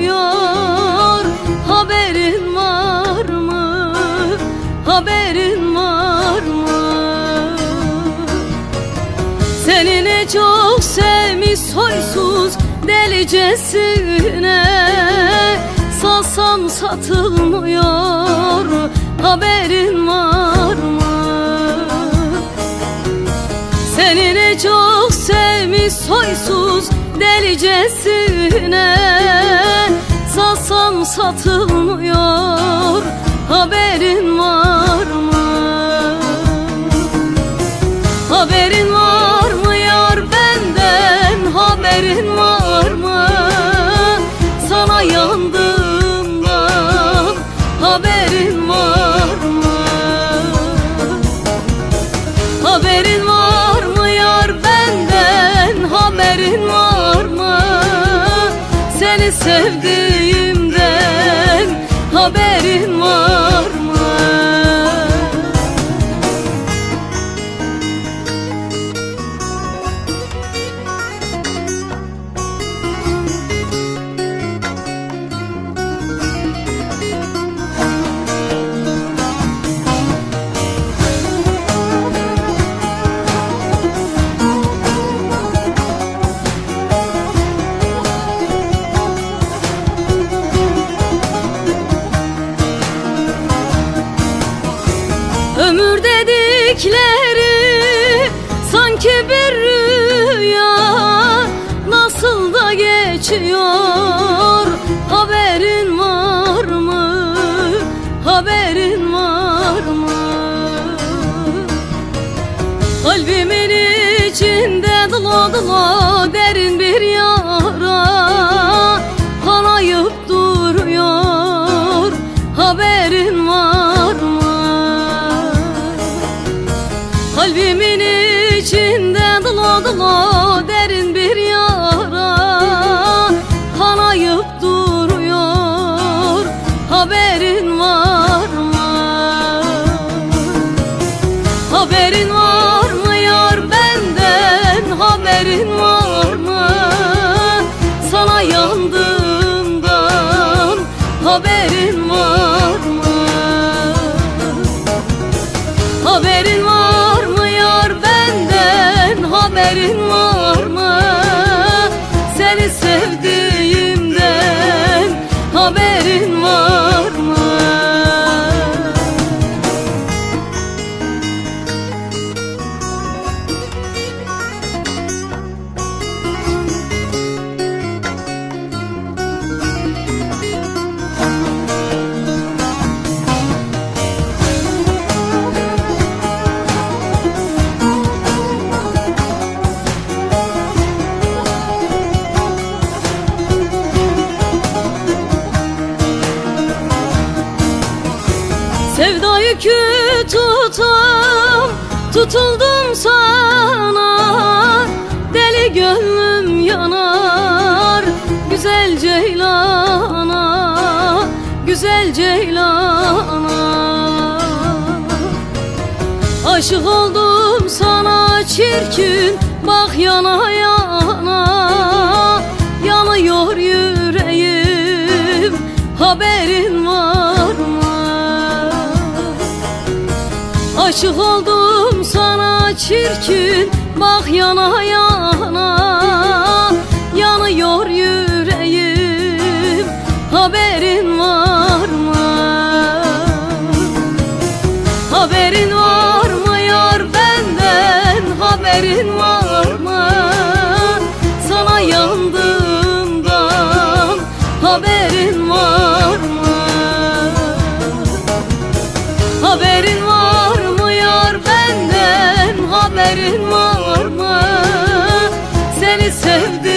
satılmıyor Haberin var mı? Haberin var mı? Seni ne çok sevmiş soysuz delicesine Salsam satılmıyor Haberin var mı? Seni ne çok sevmiş soysuz delicesine satılmıyor Haberin var mı? Haberin var mı yar benden Haberin var mı? Sana yandığımdan Haberin var mı? Haberin var mı yar benden Haberin var mı Seni sevdiğimden Ömür dedikleri sanki bir rüya Nasıl da geçiyor yükü tutam Tutuldum sana. Deli gönlüm yanar Güzel ceylana Güzel ceylana. Aşık oldum sana çirkin Bak yana yana. Yanıyor yüreğim Haberin var Aşık oldum sana çirkin Bak yana yana Var mı Seni sevdiğimden